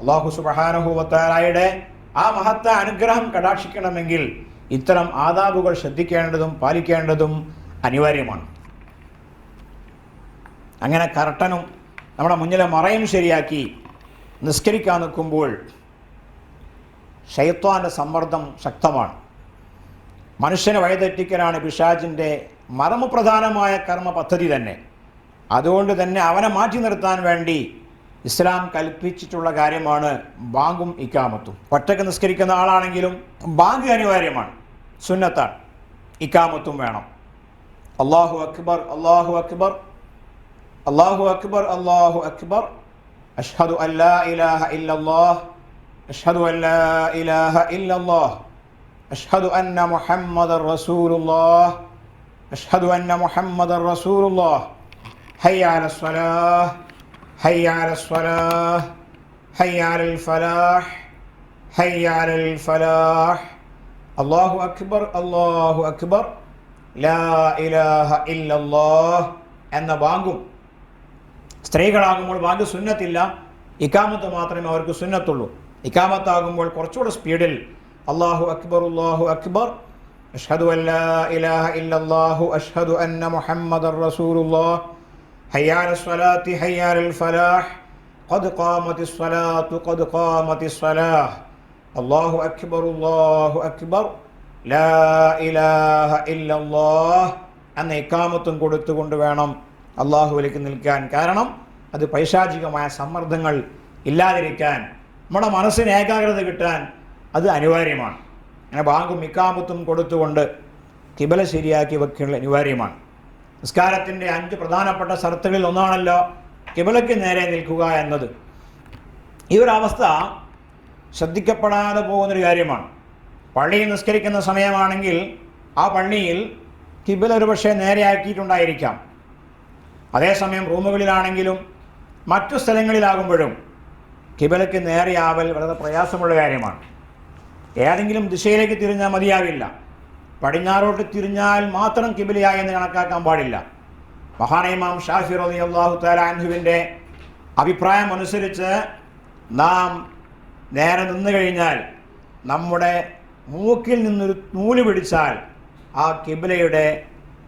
അള്ളാഹു സുബഹാനഹുവത്താരായുടെ ആ മഹത്ത അനുഗ്രഹം കടാക്ഷിക്കണമെങ്കിൽ ഇത്തരം ആദാബുകൾ ശ്രദ്ധിക്കേണ്ടതും പാലിക്കേണ്ടതും അനിവാര്യമാണ്. അങ്ങനെ കർട്ടനും നമ്മുടെ മുന്നിലെ മറയും ശരിയാക്കി നിസ്കരിക്കാൻ നിൽക്കുമ്പോൾ ഷെയ്ത്വാന്റെ സമ്മർദ്ദം ശക്തമാണ്. മനുഷ്യനെ വഴിതെറ്റിക്കലാണ് പിശാജിന്റെ മർമ്മപ്രധാനമായ കർമ്മ പദ്ധതി തന്നെ. അതുകൊണ്ട് തന്നെ അവനെ മാറ്റി നിർത്താൻ വേണ്ടി ഇസ്ലാം കൽപ്പിച്ചിട്ടുള്ള കാര്യമാണ് ബാങ്കും ഇക്കാമത്തും ഒറ്റയ്ക്ക് നിസ്കരിക്കുന്ന ആളാണെങ്കിലും ബാങ്ക് അനിവാര്യമാണ്. സുന്നത്താണ്. ഇക്കാമത്തും വേണം. അള്ളാഹു അക്ബർ അള്ളാഹു അക്ബർ അള്ളാഹു അക്ബർ അള്ളാഹു അക്ബർ. അഷ്ഹദു അല്ലാ ഇലാഹ ഇല്ലല്ലാഹ്. അഷ്ഹദു അല്ലാ ഇലാഹ ഇല്ലല്ലാഹ്. അഷ്ഹദു الله മുഹമ്മദർ റസൂലുള്ളാഹ്. محمد അന്ന الله റസൂലുള്ളാഹ്. ഹയ്യ അല സ്വലാഹ്. ഹയ്യ അല സ്വലാഹ്. ഹയ്യ الفلاح ഫലാഹ്. ഹയ്യ الفلاح ഫലാഹ്. അല്ലാഹു അക്ബർ അല്ലാഹു അക്ബർ. ലാ ഇലാഹ ഇല്ലല്ലാഹ് എന്ന ബാങ്കും സ്ത്രീകളാകുമ്പോൾ ബാങ്ക് സുന്നത്തില്ല. ഇക്കാമത്ത് മാത്രമേ അവർക്ക് സുന്നത്തുള്ളൂ. ഇക്കാമത്താകുമ്പോൾ കുറച്ചുകൂടെ സ്പീഡിൽ അള്ളാഹു അക്ബർ അള്ളാഹു അക്ബർ. അഷ്ഹദു അല്ലാ ഇലാഹ ഇല്ലല്ലാഹു അഷ്ഹദു അന്ന മുഹമ്മദ് റസൂലുല്ലാഹ് ഹയ്യാൽ സ്വലാത്തി ഹയ്യാൽ ഫലാഹ്. ഖദ് ഖാമത്തി സ്വലാത്തു ഖദ് ഖാമത്തി സ്വലാഹ്. അള്ളാഹു അക്ബർ അള്ളാഹു അക്ബർ. ലാ ഇലാഹ ഇല്ലല്ലാഹ്. എന്ന ഇക്കാമത്തും കൊടുത്തുകൊണ്ട് വേണം അള്ളാഹുവിലേക്ക് നിൽക്കാൻ. കാരണം അത് പൈശാചികമായ സമ്മർദ്ദങ്ങൾ ഇല്ലാതിരിക്കാൻ നമ്മുടെ മനസ്സിന് ഏകാഗ്രത കിട്ടാൻ അത് അനിവാര്യമാണ്. അങ്ങനെ ബാങ്കും ഇക്കാമത്തും കൊടുത്തുകൊണ്ട് കിബല ശരിയാക്കി വയ്ക്കുന്നത് അനിവാര്യമാണ്. നിസ്കാരത്തിന്റെ അഞ്ച് പ്രധാനപ്പെട്ട ഷർത്തുകളിൽ ഒന്നാണല്ലോ കിബലയ്ക്ക് നേരെ നിൽക്കുക എന്നത്. ഈ ഒരു അവസ്ഥ ശ്രദ്ധിക്കപ്പെടാതെ പോകുന്നൊരു കാര്യമാണ്. പള്ളിയിൽ നിസ്കരിക്കുന്ന സമയമാണെങ്കിൽ ആ പള്ളിയിൽ കിബല ഒരു പക്ഷേ നേരെയാക്കിയിട്ടുണ്ടായിരിക്കാം. അതേസമയം റൂമുകളിലാണെങ്കിലും മറ്റു സ്ഥലങ്ങളിലാകുമ്പോഴും കിബിലയ്ക്ക് നേരെയാവൽ വളരെ പ്രയാസമുള്ള കാര്യമാണ്. ഏതെങ്കിലും ദിശയിലേക്ക് തിരിഞ്ഞാൽ മതിയാവില്ല. പടിഞ്ഞാറോട്ട് തിരിഞ്ഞാൽ മാത്രം കിബിലയായി എന്ന് കണക്കാക്കാൻ പാടില്ല. മഹാനൈമാം ഷാഫി റതി അള്ളാഹു താലാൻഹുവിന്റെ അഭിപ്രായം അനുസരിച്ച് നാം നേരെ നിന്നു കഴിഞ്ഞാൽ നമ്മുടെ മൂക്കിൽ നിന്നൊരു നൂൽ പിടിച്ചാൽ ആ കിബിലയുടെ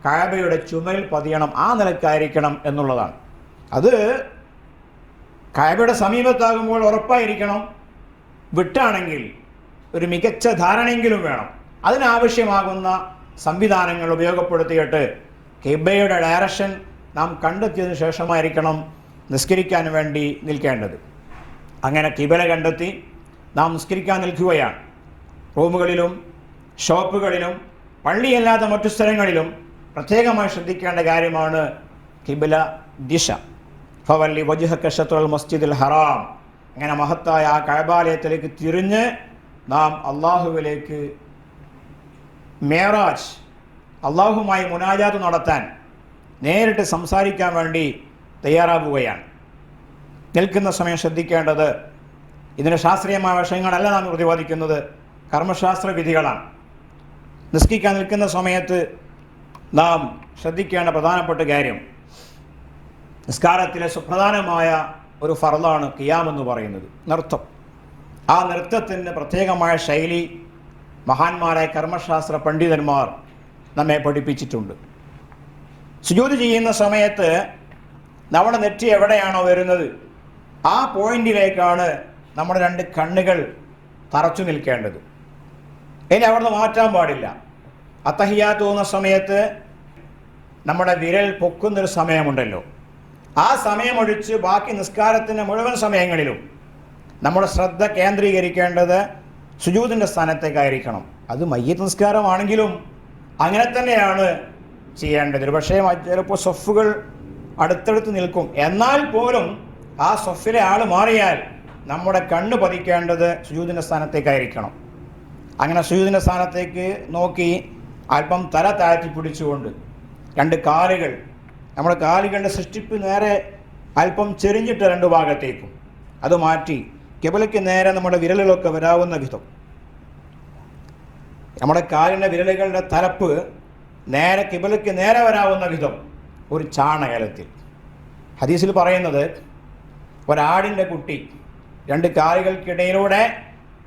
കഴബയുടെ ചുമരിൽ പതിയണം. ആ നിലക്കായിരിക്കണം എന്നുള്ളതാണ്. അത് കാബയുടെ സമീപത്താകുമ്പോൾ ഉറപ്പായിരിക്കണം വിട്ടാണെങ്കിൽ ഒരു മികച്ച ധാരണയെങ്കിലും വേണം. അതിനാവശ്യമാകുന്ന സംവിധാനങ്ങൾ ഉപയോഗപ്പെടുത്തിയിട്ട് കിബയുടെ ഡയറക്ഷൻ നാം കണ്ടെത്തിയതിനു ശേഷമായിരിക്കണം നിസ്കരിക്കാൻ വേണ്ടി നിൽക്കേണ്ടത്. അങ്ങനെ കിബല കണ്ടെത്തി നാം നിസ്കരിക്കാൻ നിൽക്കുകയാണ്. റൂമുകളിലും ഷോപ്പുകളിലും പള്ളിയല്ലാത്ത മറ്റു സ്ഥലങ്ങളിലും പ്രത്യേകമായി ശ്രദ്ധിക്കേണ്ട കാര്യമാണ് കിബില ദിശ. ഫവല്ലി വജുഹ കഷത്തുൽ മസ്ജിദുൽ ഹറാം. അങ്ങനെ മഹത്തായ ആ കഴബാലയത്തിലേക്ക് തിരിഞ്ഞ് നാം അള്ളാഹുവിലേക്ക് മേറാജ് അള്ളാഹുമായി മുനാജാത്ത് നടത്താൻ നേരിട്ട് സംസാരിക്കാൻ വേണ്ടി തയ്യാറാകുകയാണ് നിൽക്കുന്ന സമയം ശ്രദ്ധിക്കേണ്ടത് ഇതിന് ശാസ്ത്രീയമായ വിഷയങ്ങളല്ല നാം പ്രതിപാദിക്കുന്നത് കർമ്മശാസ്ത്ര വിധികളാണ്. നിസ്കിക്കാൻ നിൽക്കുന്ന സമയത്ത് നാം ശ്രദ്ധിക്കേണ്ട പ്രധാനപ്പെട്ട കാര്യം നിസ്കാരത്തിലെ സുപ്രധാനമായ ഒരു ഫറലാണ് കിയാമെന്ന് പറയുന്നത്. നൃത്തം. ആ നൃത്തത്തിന് പ്രത്യേകമായ ശൈലി മഹാന്മാരായ കർമ്മശാസ്ത്ര പണ്ഡിതന്മാർ നമ്മെ പഠിപ്പിച്ചിട്ടുണ്ട്. സുജൂത് ചെയ്യുന്ന സമയത്ത് നമ്മുടെ നെറ്റി എവിടെയാണോ വരുന്നത്? ആ പോയിന്റിലേക്കാണ് നമ്മുടെ രണ്ട് കണ്ണുകൾ തറച്ചു നിൽക്കേണ്ടത്. ഇനി അവിടുന്ന് മാറ്റാൻ പാടില്ല. അത്തഹിയാ തോന്നുന്ന സമയത്ത് നമ്മുടെ വിരൽ പൊക്കുന്നൊരു സമയമുണ്ടല്ലോ. ആ സമയമൊഴിച്ച് ബാക്കി നിസ്കാരത്തിന്റെ മുഴുവൻ സമയങ്ങളിലും നമ്മുടെ ശ്രദ്ധ കേന്ദ്രീകരിക്കേണ്ടത് സുജൂതിന്റെ സ്ഥാനത്തേക്കായിരിക്കണം. അത് മയ്യത്ത് നിസ്കാരമാണെങ്കിലും അങ്ങനെ തന്നെയാണ് ചെയ്യേണ്ടത്. ഒരു പക്ഷേ ചിലപ്പോൾ സൊഫുകൾ അടുത്തടുത്ത് നിൽക്കും. എന്നാൽ പോലും ആ സൊഫിലെ ആൾ മാറിയാൽ നമ്മുടെ കണ്ണ് പതിക്കേണ്ടത് സുജൂതിന്റെ സ്ഥാനത്തേക്കായിരിക്കണം. അങ്ങനെ സുജൂതിന്റെ സ്ഥാനത്തേക്ക് നോക്കി അല്പം തല താഴ്ത്തി പിടിച്ചുകൊണ്ട് രണ്ട് കാലുകൾ നമ്മുടെ കാലുകളുടെ സൃഷ്ടിപ്പ് നേരെ അല്പം ചെരിഞ്ഞിട്ട് രണ്ട് ഭാഗത്തേക്കും. അത് മാറ്റി കെബലയ്ക്ക് നേരെ നമ്മുടെ വിരലുകളൊക്കെ വരാവുന്ന വിധം. നമ്മുടെ കാലിന്റെ വിരലുകളുടെ തലപ്പ് നേരെ കിബിലയ്ക്ക് നേരെ വരാവുന്ന വിധം ഒരു ചാണകലത്തിൽ. ഹദീസിൽ പറയുന്നത് ഒരാടിന്റെ കുട്ടി രണ്ട് കാലുകൾക്കിടയിലൂടെ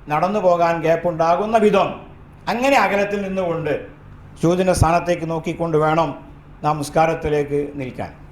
നടന്നു പോകാൻ ഗ്യാപ്പുണ്ടാകുന്ന വിധം അങ്ങനെ അകലത്തിൽ നിന്നുകൊണ്ട് സൂര്യന്റെ സ്ഥാനത്തേക്ക് നോക്കിക്കൊണ്ട് വേണം നാം നിസ്കാരത്തിലേക്ക് നിൽക്കാൻ.